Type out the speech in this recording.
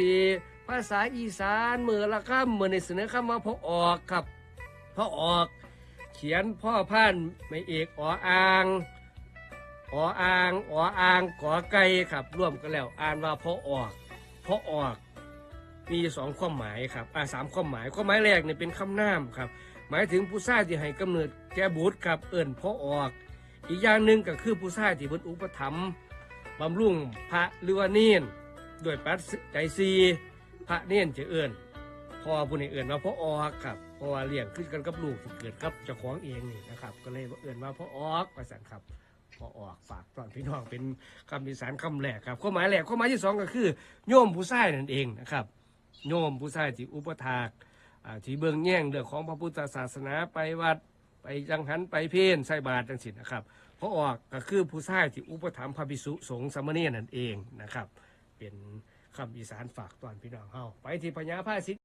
ทีภาษาอีสานมือละคำมือในเสนอคำว่าพอออกครับพอออก เขียนพ่อพันไม่เอกออ่างออ่างออ่างกอไก่ครับร่วมกันแล้ว อ่านว่าพอออกพอออกมีสองความหมายครับอ่าสามความหมายความหมายแรกเนี่ยเป็นคำนามครับ หมายถึงผู้ชายที่ให้กำเนิดแก่บุตรครับเอิ่นพอออก อีกอย่างหนึ่งก็คือผู้ชายที่เพิ่นอุปถัมภ์บำรุงพระหรือว่าเนียน ด้วยปัจจัยซีพระเนียนจะเอิ่นพอผู้นี้เอิ่นว่าพอออกครับเพราะว่าเลี้ยงขึ้นกันกับลูกที่เกิดกับเจ้าของเองนี่นะครับ ก็เลยเอิ่นว่าพอออกประสันครับพอออกฝากตอนพี่น้องเป็นคำอีสานคำแรกครับข้อหมายแรกข้อหมายที่สองก็คือ โยมผู้ชายนั่นเองนะครับ โยมผู้ชายที่อุปถากที่เบิ่งแย่งเรื่องของพระพุทธศาสนาไปวัดไปจังหันไปเพนใส่บาตรจังสินะครับพระออกก็คือผู้ชายที่อุปถัมภ์พระภิกษุสงฆ์สามเณรนั่นเองนะครับ เป็นคำอีสานฝากตอนพี่น้องเฮาไปที่พญาภาสิท